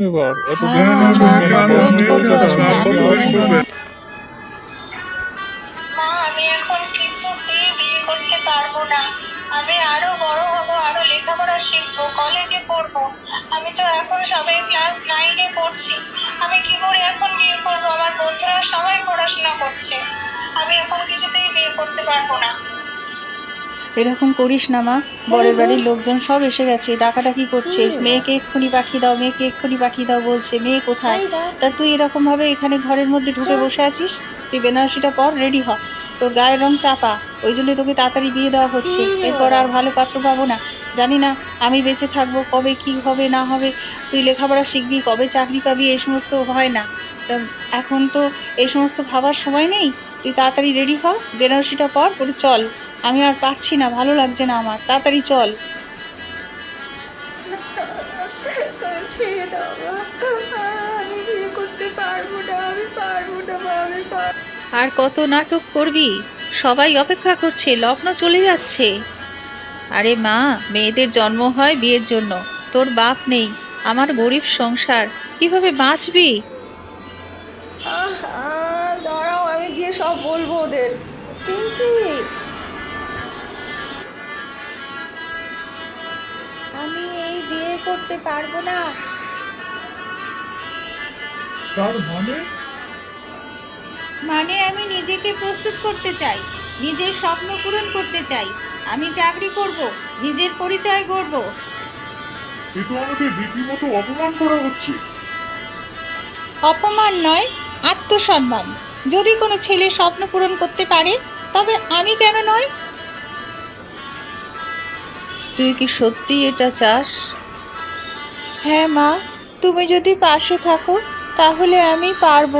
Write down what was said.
এবার এত হ্যাঁ, হ্যাঁ, হ্যাঁ, মেয়ে করব, ছেলেটা কত করব, wait করবে? মা আমি এখন কিছুতেই বিয়ে করতে পারব না। আমি আরও বড় হব আরও লেখাপড়া শিখব কলেজে পড়ব। আমি তো এখন সবাই ক্লাস নাইনে পড়ছি। আমি কি করে এখন বিয়ে করব? আমার বন্ধুরা সবাই পড়াশোনা করছে। আমি এখন কিছুতেই বিয়ে করতে পারব না। এরকম করিস না মা। বরের বাড়ির লোকজন সব এসে গেছে ডাকাডাকি করছে। মেয়েকে এক্ষুনি পাঠিয়ে দাও মেয়েকে এক্ষুনি পাঠিয়ে দাও বলছে মেয়ে কোথায়? তা তুই এরকম ভাবে এখানে ঘরের মধ্যে ঢুকে বসে আছিস? তুই বেনারসিটা পর রেডি হ। তোর গায়ের রং চাপা ওই জন্য তোকে তাড়াতাড়ি বিয়ে দেওয়া হচ্ছে। এরপর আর ভালো পাত্র পাবো না। জানি না আমি বেঁচে থাকব কবে কি হবে না হবে। তুই লেখাপড়া শিখবি কবে চাকরি পাবি এই সমস্ত হয় না। তা এখন তো এই সমস্ত ভাবার সময় নেই? তুই তাড়াতাড়ি রেডি হ বেনারসিটা পর পরে চল। আমি আর পারছি না ভালো লাগছে না আমার। তাড়াতাড়ি চল। ছেড়ে দাও আমি বিয়ে করতে পারব না আমি পারব না আমি আর কত নাটক করবি? সবাই অপেক্ষা করছে লগ্ন চলে যাচ্ছে। আরে মা মেয়েদের জন্ম হয় বিয়ের জন্য। তোর বাপ নেই আমার গরিব সংসার। কীভাবে বাঁচবি? আহ, সব বলব ওদের। পিঙ্কি! আমি এই বিয়ে করতে পারব না। তার মানে? মানে আমি নিজেকে প্রস্তুত করতে চাই নিজের স্বপ্ন পূরণ করতে চাই। আমি চাকরি করব নিজের পরিচয় গড়ব। এ তো আমাকে রীতিমতো অপমান করা হচ্ছে। অপমান নয় আত্মসম্মান। যদি কোনো ছেলে স্বপ্ন পূরণ করতে পারে তবে আমি কেন নয়? তুই কি সত্যি এটা চাস? হ্যাঁ মা তুমি যদি পাশে থাকো তাহলে আমি পারব।